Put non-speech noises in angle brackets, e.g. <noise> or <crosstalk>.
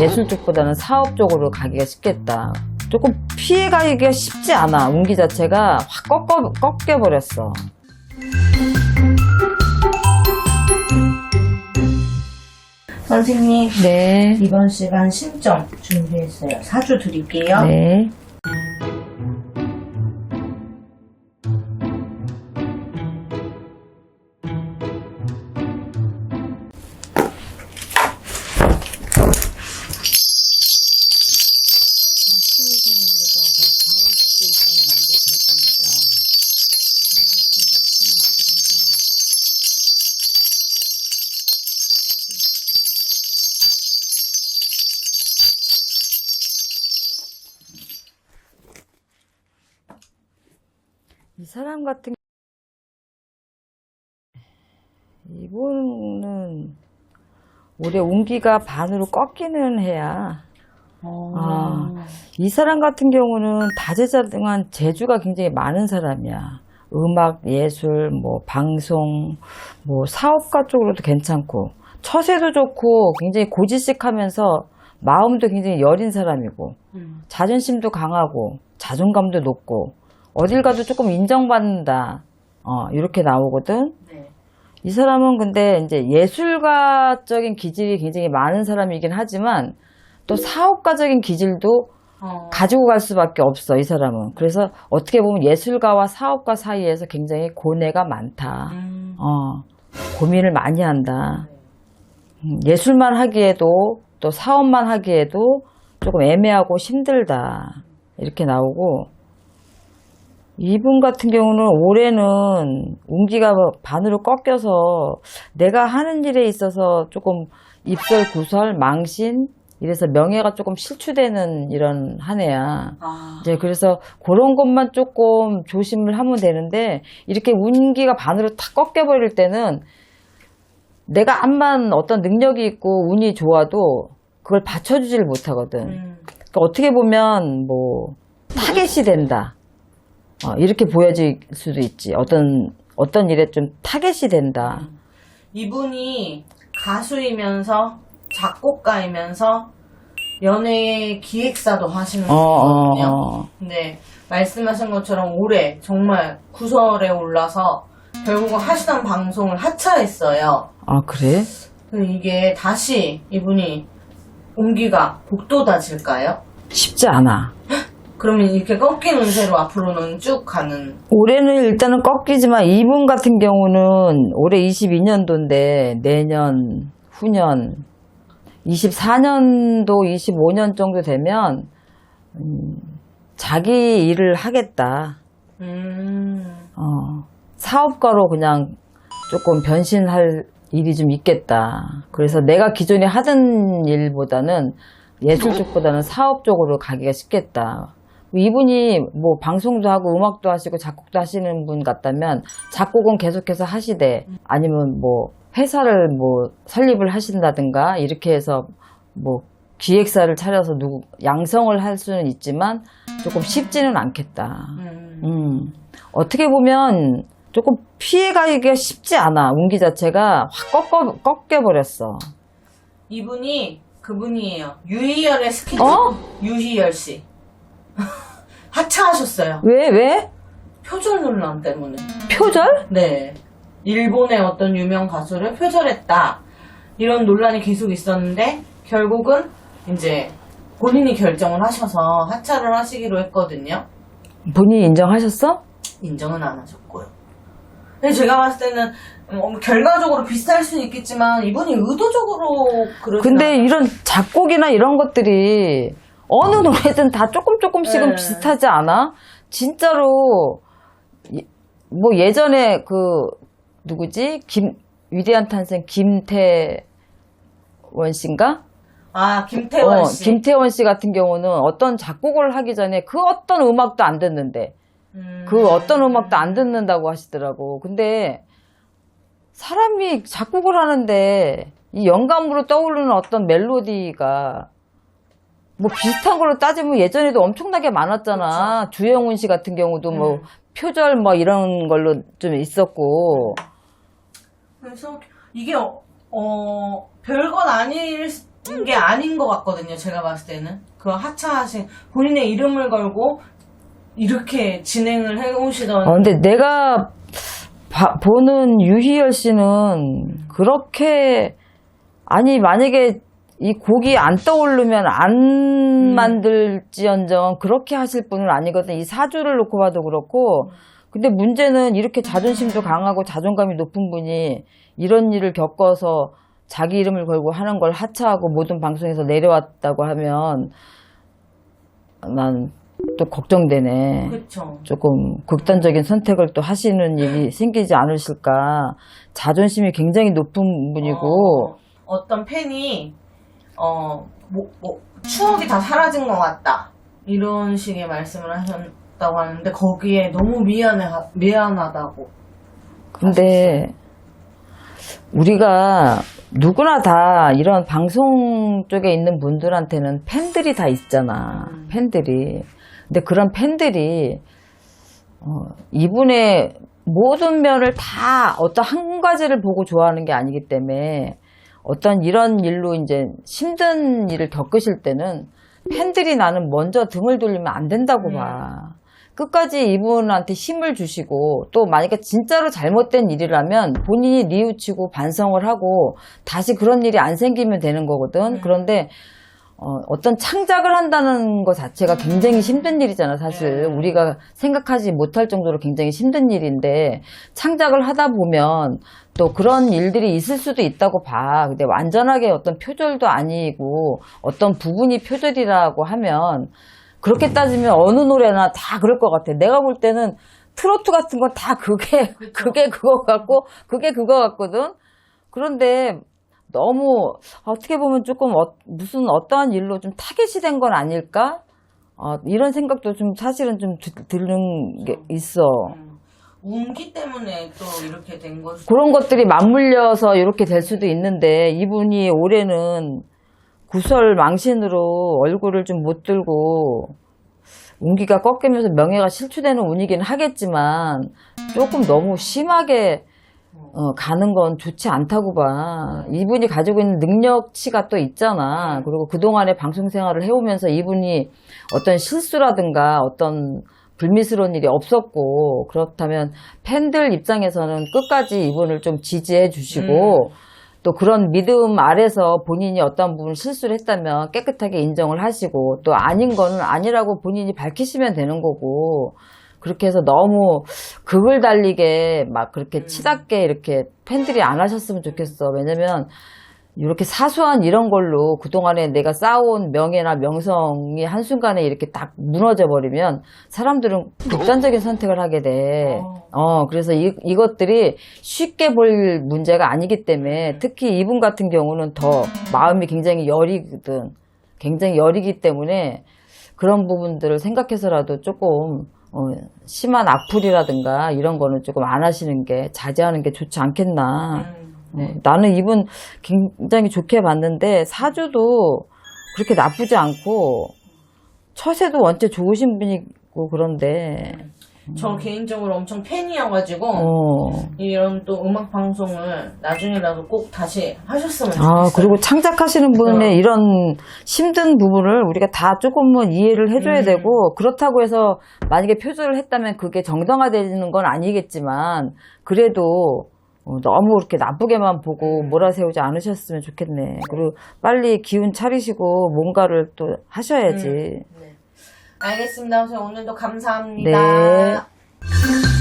예술 쪽보다는 사업 쪽으로 가기가 쉽겠다. 조금 피해가기가 쉽지 않아. 운기 자체가 확 꺾어, 꺾여버렸어. 선생님, 네. 이번 시간 신점 준비했어요. 사주 드릴게요. 네. 이 사람 같은 이분은 올해 운기가 반으로 꺾이는 해야 어. 아. 이 사람 같은 경우는 다재다능한 재주가 굉장히 많은 사람이야. 음악, 예술, 뭐 방송, 뭐 사업가 쪽으로도 괜찮고 처세도 좋고 굉장히 고지식하면서 마음도 굉장히 여린 사람이고 음. 자존심도 강하고 자존감도 높고 어딜 가도 조금 인정받는다. 어, 이렇게 나오거든. 네. 이 사람은 근데 이제 예술가적인 기질이 굉장히 많은 사람이긴 하지만 또 사업가적인 기질도 어. 가지고 갈 수밖에 없어, 이 사람은. 그래서 어떻게 보면 예술가와 사업가 사이에서 굉장히 고뇌가 많다. 음. 어, 고민을 많이 한다. 음, 예술만 하기에도 또 사업만 하기에도 조금 애매하고 힘들다. 이렇게 나오고, 이분 같은 경우는 올해는 운기가 반으로 꺾여서 내가 하는 일에 있어서 조금 입설, 구설, 망신, 이래서 명예가 조금 실추되는 이런 한 해야. 아. 이제 그래서 그런 것만 조금 조심을 하면 되는데 이렇게 운기가 반으로 탁 꺾여버릴 때는 내가 암만 어떤 능력이 있고 운이 좋아도 그걸 받쳐주질 못하거든. 음. 그러니까 어떻게 보면 뭐 타겟이 된다. 어, 이렇게 보여질 수도 있지. 어떤 어떤 일에 좀 타겟이 된다. 이분이 가수이면서 작곡가이면서 연예 기획사도 하시는 어, 어, 분이거든요. 어. 근데 말씀하신 것처럼 올해 정말 구설에 올라서 결국은 하시던 방송을 하차했어요. 아 그래? 근데 이게 다시 이분이 온기가 복돋아질까요? 쉽지 않아. 그러면 이렇게 꺾인 운세로 앞으로는 쭉 가는 올해는 일단은 꺾이지만 이분 같은 경우는 올해 22년도인데 내년, 후년, 24년도, 25년 정도 되면 음, 자기 일을 하겠다. 음, 어, 사업가로 그냥 조금 변신할 일이 좀 있겠다. 그래서 내가 기존에 하던 일보다는 예술 쪽보다는 사업 쪽으로 가기가 쉽겠다. 이분이 뭐 방송도 하고 음악도 하시고 작곡도 하시는 분 같다면 작곡은 계속해서 하시되 아니면 뭐 회사를 뭐 설립을 하신다든가 이렇게 해서 뭐 기획사를 차려서 누구 양성을 할 수는 있지만 조금 쉽지는 않겠다. 음. 음, 어떻게 보면 조금 피해가기가 쉽지 않아. 운기 자체가 확 꺾어, 꺾여버렸어. 이분이 그분이에요. 유희열의 스케치. 어? 유희열 씨. <laughs> 하차하셨어요. 왜, 왜? 표절 논란 때문에. 표절? 네. 일본의 어떤 유명 가수를 표절했다. 이런 논란이 계속 있었는데, 결국은 이제 본인이 결정을 하셔서 하차를 하시기로 했거든요. 본인이 인정하셨어? 인정은 안 하셨고요. 근데 제가 봤을 때는 어, 결과적으로 비슷할 수는 있겠지만 이분이 의도적으로 그러지 근데 이런 작곡이나 이런 것들이 어느 노래든 다 조금 조금씩은 네. 비슷하지 않아? 진짜로, 이- 뭐 예전에 그, 누구지? 김, 위대한 탄생 김태원 씨인가? 아 김태원 어, 씨. 김태원 씨 같은 경우는 어떤 작곡을 하기 전에 그 어떤 음악도 안 듣는데 음. 그 어떤 음악도 안 듣는다고 하시더라고. 근데 사람이 작곡을 하는데 이 영감으로 떠오르는 어떤 멜로디가 뭐 비슷한 걸로 따지면 예전에도 엄청나게 많았잖아. 주영훈 씨 같은 경우도 뭐 음. 표절 뭐 이런 걸로 좀 있었고. 그래서 이게 어, 어, 별건 아닐 게 아닌 것 같거든요. 제가 봤을 때는 그 하차하신 본인의 이름을 걸고 이렇게 진행을 해오시던 어, 근데 내가 봐- 보는 유희열 씨는 그렇게 아니 만약에 이 곡이 안 떠오르면 안 만들지언정 그렇게 하실 분은 아니거든. 이 사주를 놓고 봐도 그렇고. 근데 문제는 이렇게 자존심도 강하고 자존감이 높은 분이 이런 일을 겪어서 자기 이름을 걸고 하는 걸 하차하고 모든 방송에서 내려왔다고 하면 난 또 걱정되네. 그렇죠. 조금 극단적인 선택을 또 하시는 일이 생기지 않으실까. 자존심이 굉장히 높은 분이고, 어, 떤 팬이 어, 뭐, 뭐, 추억이 다 사라진 것 같다 이런 식의 말씀을 하셨다고 하는데 거기에 너무 미안해 미안하다고 근데 우리가 누구나 다 이런 방송 쪽에 있는 분들한테는 팬들이 다 있잖아. 음. 팬들이. 근데 그런 팬들이 어, 이분의 모든 면을 다 어떤 한 가지를 보고 좋아하는 게 아니기 때문에 어떤 이런 일로 이제 힘든 일을 겪으실 때는 팬들이 나는 먼저 등을 돌리면 안 된다고 음. 봐. 끝까지 이분한테 힘을 주시고 또 만약에 진짜로 잘못된 일이라면 본인이 뉘우치고 반성을 하고 다시 그런 일이 안 생기면 되는 거거든. 음. 그런데 어, 떤 창작을 한다는 것 자체가 굉장히 힘든 일이잖아, 사실. 네. 우리가 생각하지 못할 정도로 굉장히 힘든 일인데, 창작을 하다 보면 또 그런 일들이 있을 수도 있다고 봐. 근데 완전하게 어떤 표절도 아니고, 어떤 부분이 표절이라고 하면, 그렇게 따지면 어느 노래나 다 그럴 것 같아. 내가 볼 때는 트로트 같은 건 다 그게. 그게 그거 같고, 그게 그거 같거든? 그런데 너무 어떻게 보면 조금 어- 무슨 어떠한 일로 좀 타겟이 된 건 아닐까? 어, 이런 생각도 좀 사실은 좀 드- 드는 게 있어. 음, 운기 때문에 또 이렇게 된 것이 그런 것들이 맞물려서 이렇게 될 수도 있는데 이분이 올해는 구설 망신으로 얼굴을 좀 못 들고 운기가 꺾이면서 명예가 실추되는 운이긴 하겠지만 조금 너무 심하게 어, 가는 건 좋지 않다고 봐. 이분이 가지고 있는 능력치가 또 있잖아. 그리고 그동안의 방송 생활을 해오면서 이분이 어떤 실수라든가 어떤 불미스러운 일이 없었고, 그렇다면 팬들 입장에서는 끝까지 이분을 좀 지지해 주시고, 또 그런 믿음 아래서 본인이 어떤 부분 실수를 했다면 깨끗하게 인정을 하시고, 또 아닌 거는 아니라고 본인이 밝히시면 되는 거고, 그렇게 해서 너무 극을 달리게 막 그렇게 치닫게 이렇게 팬들이 안 하셨으면 좋겠어. 왜냐면 이렇게 사소한 이런 걸로 그동안에 내가 쌓아온 명예나 명성이 한순간에 이렇게 딱 무너져 버리면 사람들은 극단적인 선택을 하게 돼. 어, 그래서 이, 이것들이 쉽게 볼 문제가 아니기 때문에 특히 이분 같은 경우는 더 마음이 굉장히 여리거든. 굉장히 여리기 때문에 그런 부분들을 생각해서라도 조금 어, 심한 악플이라든가 이런 거는 조금 안 하시는 게 자제하는 게 좋지 않겠나. 음, 네, 나는 이분 굉장히 좋게 봤는데 사주도 그렇게 나쁘지 않고 처세도 원체 좋으신 분이고 그런데 저 개인적으로 엄청 팬이어가지고 어. 이런 또 음악 방송을 나중에라도 꼭 다시 하셨으면 좋겠어요. 아, 그리고 창작하시는 분의 이런 힘든 부분을 우리가 다 조금은 이해를 해줘야 음. 되고, 그렇다고 해서 만약에 표절을 했다면 그게 정당화되는 건 아니겠지만, 그래도 어, 너무 그렇게 나쁘게만 보고 몰아세우지 않으셨으면 좋겠네. 그리고 빨리 기운 차리시고 뭔가를 또 하셔야지. 네. 알겠습니다. 오늘도 감사합니다. 네.